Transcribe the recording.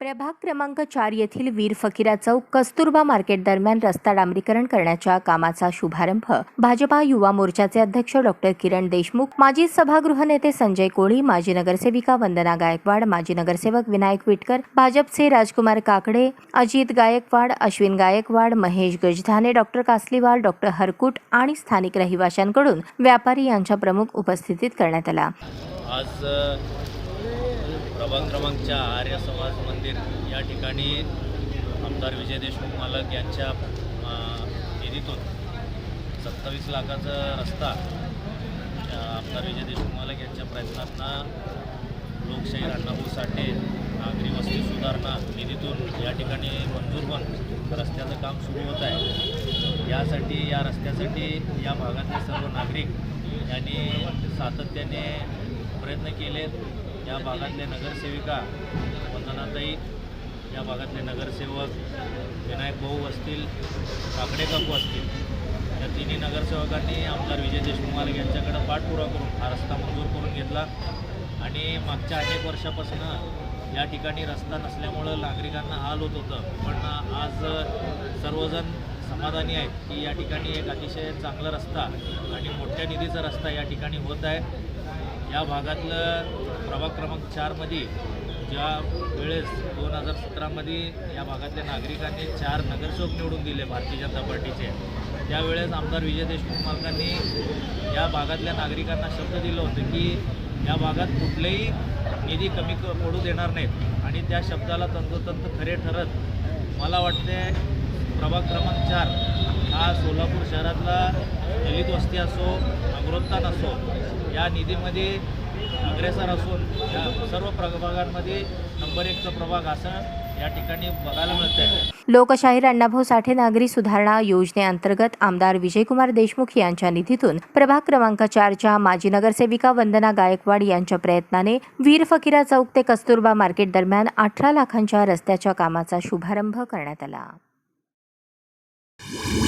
प्रभाग क्रमांक चार येथील वीर फकीरा चौक कस्तुरबा मार्केट दरम्यान रस्ता डांबरीकरण करण्याच्या कामाचा शुभारंभ भाजपा युवा मोर्चाचे अध्यक्ष डॉक्टर किरण देशमुख माजी सभागृह नेते संजय कोळी माजी नगरसेविका वंदना गायकवाड माजी नगरसेवक विनायक विटकर भाजपचे राजकुमार काकडे अजित गायकवाड अश्विन गायकवाड महेश गजधाने डॉक्टर कासलीवाल डॉक्टर हरकुट आणि स्थानिक रहिवाशांकडून व्यापारी यांच्या प्रमुख उपस्थितीत करण्यात आला. आज अ, क्रमांकच्या आर्य समाज मंदिर या ठिकाणी आमदार विजय देशमुख मालक यांच्या निधीतून सत्तावीस लाखाचा रस्ता आमदार विजय देशमुख मालक यांच्या प्रयत्नांना लोकशाही अण्णाभाऊ साठे नागरी वस्ती सुधारणा निधीतून या ठिकाणी मंजूर होऊन रस्त्याचं काम सुरू होत आहे. यासाठी या रस्त्यासाठी या भागातले सर्व नागरिक यांनी सातत्याने प्रयत्न केलेत. या भागातले नगरसेविका वंदनाताई या भागातले नगरसेवक विनायक भाऊ असतील काकडे काकू असतील या तिन्ही नगरसेवकांनी आमदार विजय देशमुख यांच्याकडं यांच्याकडे पाठपुरावा करून हा रस्ता मंजूर करून घेतला. आणि मागच्या अनेक वर्षापासून या ठिकाणी रस्ता नसल्यामुळं नागरिकांना हाल होत होतं. पण आज सर्वजण समाधानी आहेत की या ठिकाणी एक अतिशय चांगला रस्ता आणि मोठ्या निधीचा रस्ता या ठिकाणी होत आहे. या भागातलं प्रभाग क्रमांक चारमध्ये ज्या वेळेस दोन हजार सतरामध्ये या भागातल्या नागरिकांनी चार नगरसेवक निवडून दिले भारतीय जनता पार्टीचे त्यावेळेस आमदार विजय देशमुख मालकांनी या भागातल्या नागरिकांना शब्द दिलं होतं की या भागात कुठलेही निधी कमी पडू देणार नाहीत. आणि त्या शब्दाला तंतोतंत खरे ठरत मला वाटते प्रभाग क्रमांक चार. हा सोलापूर शहरातला दलित वस्ती असो अग्रोत्थान असो या निधीमध्ये अग्रेसर असून या सर्व प्रभागांमध्ये नंबर एकचा प्रभाग असं या ठिकाणी बघायला मिळत आहे लोकशाहीर अण्णाभाऊ साठे नागरी सुधारणा योजनेअंतर्गत आमदार विजयकुमार देशमुख यांच्या निधीतून प्रभाग क्रमांक चारच्या माजी नगरसेविका वंदना गायकवाड यांच्या प्रयत्नाने वीर फकीरा चौक ते कस्तुरबा मार्केट दरम्यान अठरा लाखांच्या रस्त्याच्या कामाचा शुभारंभ करण्यात आला. Yeah.